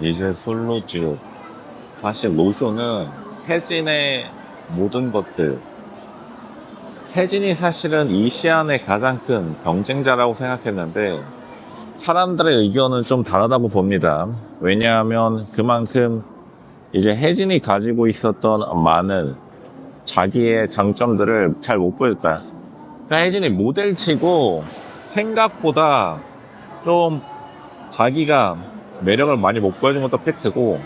이제 솔로즈. 사실 로쇼는 혜진의 모든 것들. 혜진이 사실은 이 시안의 가장 큰 경쟁자라고 생각했는데 사람들의 의견은 좀 다르다고 봅니다. 왜냐하면 그만큼 이제 혜진이 가지고 있었던 많은 자기의 장점들을 잘 못 보였다. 그러니까 혜진이 모델치고 생각보다 좀 자기가 매력을 많이 못 보여준 것도 팩트고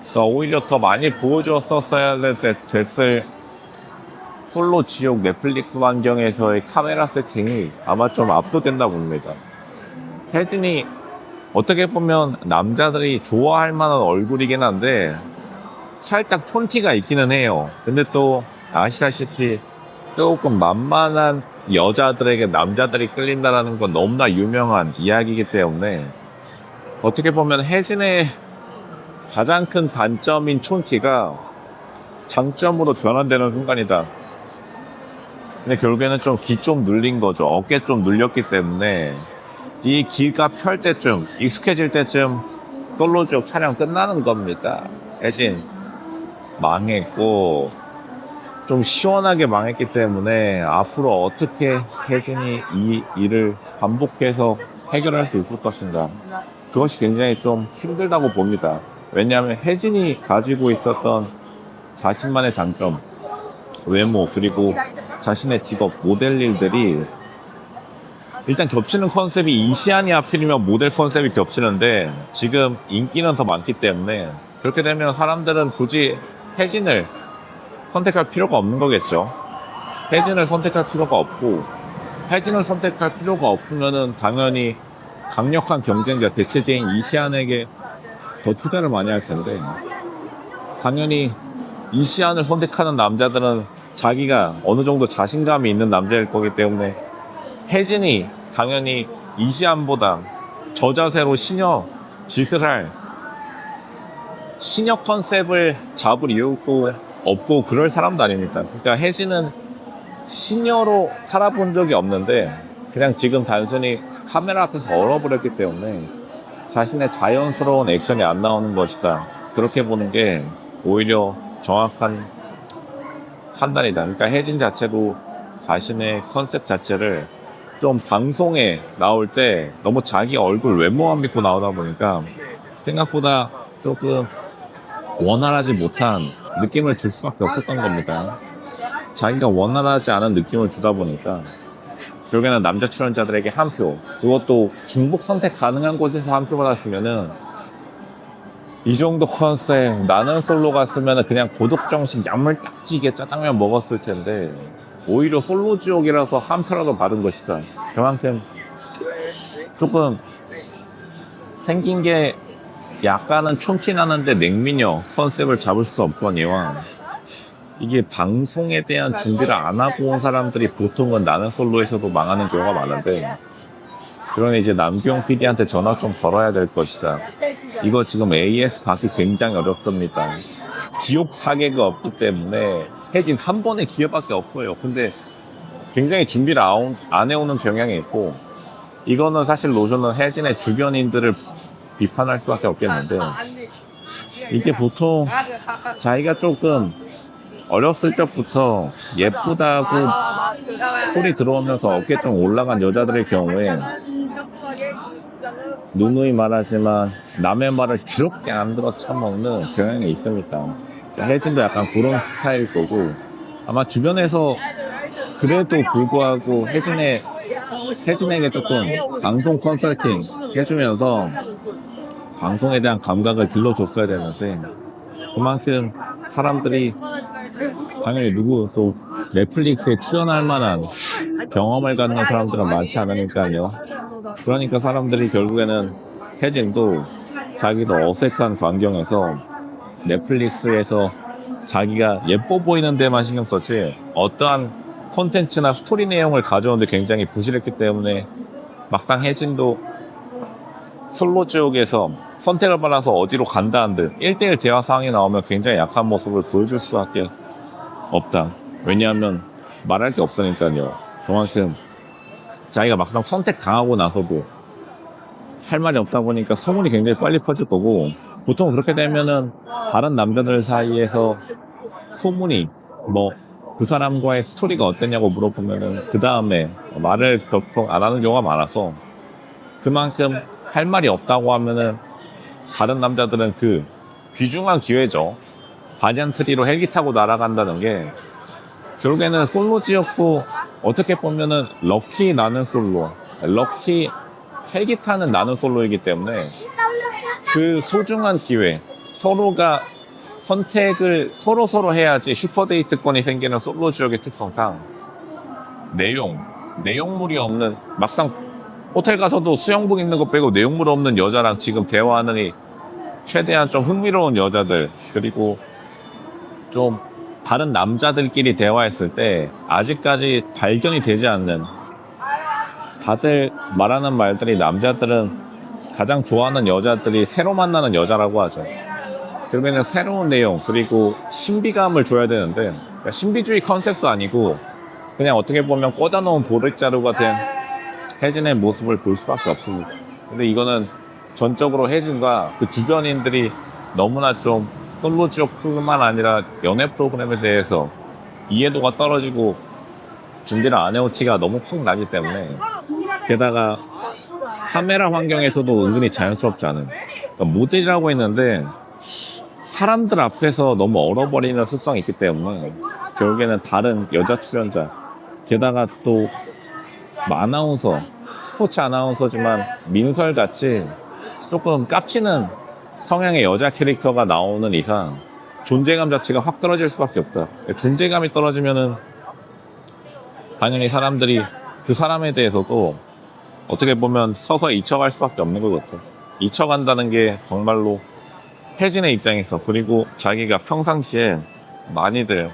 그러니까 오히려 더 많이 보여줬었어야 됐- 됐을 솔로 지옥 넷플릭스 환경에서의 카메라 세팅이 아마 좀 압도된다 봅니다. 혜진이 어떻게 보면 남자들이 좋아할 만한 얼굴이긴 한데 살짝 톤티가 있기는 해요. 근데 또 아시다시피 조금 만만한 여자들에게 남자들이 끌린다라는 건 너무나 유명한 이야기이기 때문에 어떻게 보면 혜진의 가장 큰 단점인 촌티가 장점으로 변환되는 순간이다. 근데 결국에는 좀 기 좀 눌린 거죠. 어깨 좀 눌렸기 때문에 이 기가 펼 때쯤, 익숙해질 때쯤 솔로 지역 촬영 끝나는 겁니다. 혜진 망했고 좀 시원하게 망했기 때문에 앞으로 어떻게 혜진이 이 일을 반복해서 해결할 수 있을 것인가 그것이 굉장히 좀 힘들다고 봅니다. 왜냐하면 혜진이 가지고 있었던 자신만의 장점, 외모 그리고 자신의 직업 모델 일들이 일단 겹치는 컨셉이 이시안이 하필이면 모델 컨셉이 겹치는데 지금 인기는 더 많기 때문에 그렇게 되면 사람들은 굳이 혜진을 선택할 필요가 없는 거겠죠. 혜진을 선택할 필요가 없고 혜진을 선택할 필요가 없으면은 당연히 강력한 경쟁자 대체제인 이시안에게 더 투자를 많이 할 텐데 당연히 이시안을 선택하는 남자들은 자기가 어느 정도 자신감이 있는 남자일 거기 때문에 혜진이 당연히 이시안보다 저 자세로 시녀 짓을 할 시녀 컨셉을 잡을 이유도 없고 그럴 사람도 아닙니다. 그러니까 혜진은 시녀로 살아본 적이 없는데 그냥 지금 단순히 카메라 앞에서 얼어버렸기 때문에 자신의 자연스러운 액션이 안 나오는 것이다. 그렇게 보는 게 오히려 정확한 판단이다. 그러니까 혜진 자체도 자신의 컨셉 자체를 좀 방송에 나올 때 너무 자기 얼굴 외모만 믿고 나오다 보니까 생각보다 조금 원활하지 못한 느낌을 줄 수밖에 없었던 겁니다. 자기가 원활하지 않은 느낌을 주다 보니까 결국에는 남자 출연자들에게 한 표, 그것도 중복 선택 가능한 곳에서 한 표 받았으면은 이 정도 컨셉 나는 솔로 갔으면 그냥 고독 정식 야물딱지게 짜장면 먹었을 텐데 오히려 솔로 지옥이라서 한 표라도 받은 것이다. 그만큼 조금 생긴 게 약간은 촌티 나는데 냉미녀 컨셉을 잡을 수 없거니와 이게 방송에 대한 준비를 안 하고 온 사람들이 보통은 나는 솔로에서도 망하는 경우가 많은데 그러면 이제 남경 PD한테 전화 좀 걸어야 될 것이다. 이거 지금 AS 받기 굉장히 어렵습니다. 지옥 사계가 없기 때문에 혜진 한 번의 기회밖에 없어요. 근데 굉장히 준비를 안- 안 해오는 경향이 있고 이거는 사실 로션은 혜진의 주변인들을 비판할 수밖에 없겠는데 이게 보통 자기가 조금 어렸을 적부터 예쁘다고 소리 들어오면서 어깨 좀 올라간 여자들의 경우에 누누이 말하지만 남의 말을 더럽게 안 들어 처먹는 경향이 있습니다. 혜진도 약간 그런 스타일 거고 아마 주변에서 그래도 불구하고 혜진의 혜진에게 조금 방송 컨설팅 해주면서 방송에 대한 감각을 길러줬어야 되는데 그만큼 사람들이 당연히 누구 또 넷플릭스에 출연할 만한 경험을 갖는 사람들은 많지 않으니까요. 그러니까 사람들이 결국에는 혜진도 자기도 어색한 광경에서 넷플릭스에서 자기가 예뻐 보이는 데만 신경 썼지 어떠한 콘텐츠나 스토리 내용을 가져오는데 굉장히 부실했기 때문에 막상 혜진도 솔로 지옥에서 선택을 받아서 어디로 간다는 듯 1대1 대화 상황이 나오면 굉장히 약한 모습을 보여줄 수밖에 없다. 왜냐하면 말할 게 없으니까요. 그만큼 자기가 막상 선택 당하고 나서도 할 말이 없다 보니까 소문이 굉장히 빨리 퍼질 거고 보통 그렇게 되면은 다른 남자들 사이에서 소문이 뭐 그 사람과의 스토리가 어땠냐고 물어보면은 그 다음에 말을 보통 안 하는 경우가 많아서 그만큼 할 말이 없다고 하면은 다른 남자들은 그 귀중한 기회죠. 반얀트리로 헬기 타고 날아간다는 게 결국에는 솔로지였고 어떻게 보면은 럭키 나는 솔로, 럭키 헬기 타는 나는 솔로이기 때문에 그 소중한 기회 서로가 선택을 서로 서로 해야지 슈퍼데이트권이 생기는 솔로 지역의 특성상 내용 내용물이 없는 막상 호텔 가서도 수영복 입는 거 빼고 내용물 없는 여자랑 지금 대화하느니 최대한 좀 흥미로운 여자들 그리고 좀 다른 남자들끼리 대화했을 때 아직까지 발견이 되지 않는 다들 말하는 말들이 남자들은 가장 좋아하는 여자들이 새로 만나는 여자라고 하죠. 그러면은 새로운 내용 그리고 신비감을 줘야 되는데 그러니까 신비주의 컨셉도 아니고 그냥 어떻게 보면 꽂아놓은 보릿자루 같은 혜진의 모습을 볼 수밖에 없습니다. 근데 이거는 전적으로 혜진과 그 주변인들이 너무나 좀 솔로지옥뿐만 아니라 연애 프로그램에 대해서 이해도가 떨어지고 준비를 안 해온 티가 너무 팍 나기 때문에 게다가 카메라 환경에서도 은근히 자연스럽지 않은. 그러니까 모델이라고 했는데 사람들 앞에서 너무 얼어버리는 습성이 있기 때문에 결국에는 다른 여자 출연자 게다가 또뭐 아나운서 스포츠 아나운서지만 민설같이 조금 깝치는 성향의 여자 캐릭터가 나오는 이상 존재감 자체가 확 떨어질 수밖에 없다. 존재감이 떨어지면은 당연히 사람들이 그 사람에 대해서도 어떻게 보면 서서 잊혀갈 수밖에 없는 것 같아. 잊혀간다는 게 정말로 혜진의 입장에서 그리고 자기가 평상시에 많이들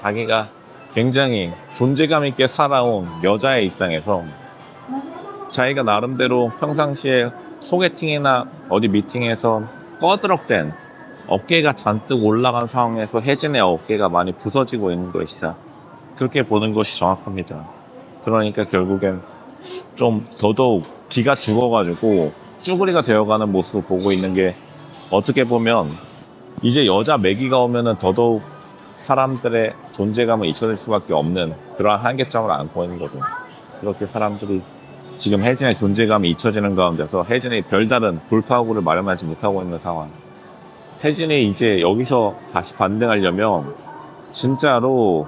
자기가 굉장히 존재감 있게 살아온 여자의 입장에서 자기가 나름대로 평상시에 소개팅이나 어디 미팅에서 꺼드럭된 어깨가 잔뜩 올라간 상황에서 혜진의 어깨가 많이 부서지고 있는 것이다. 그렇게 보는 것이 정확합니다. 그러니까 결국엔 좀 더더욱 기가 죽어가지고 쭈구리가 되어가는 모습을 보고 있는 게 어떻게 보면 이제 여자 매기가 오면은 더더욱 사람들의 존재감을 잊혀질 수밖에 없는 그러한 한계점을 안고 있는 거죠. 그렇게 사람들이 지금 혜진의 존재감이 잊혀지는 가운데서 혜진이 별다른 돌파구를 마련하지 못하고 있는 상황. 혜진이 이제 여기서 다시 반등하려면 진짜로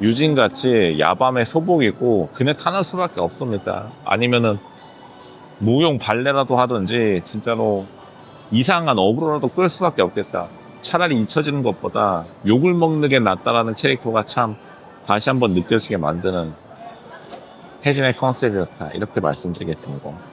유진같이 야밤에 소복 입고 그네 타는 수밖에 없습니다. 아니면은 무용 발레라도 하든지 진짜로 이상한 어그로라도 끌 수밖에 없겠다. 차라리 잊혀지는 것보다 욕을 먹는 게 낫다라는 캐릭터가 참 다시 한번 느껴지게 만드는 혜진의 컨셉이었다. 이렇게 말씀드리겠습니다.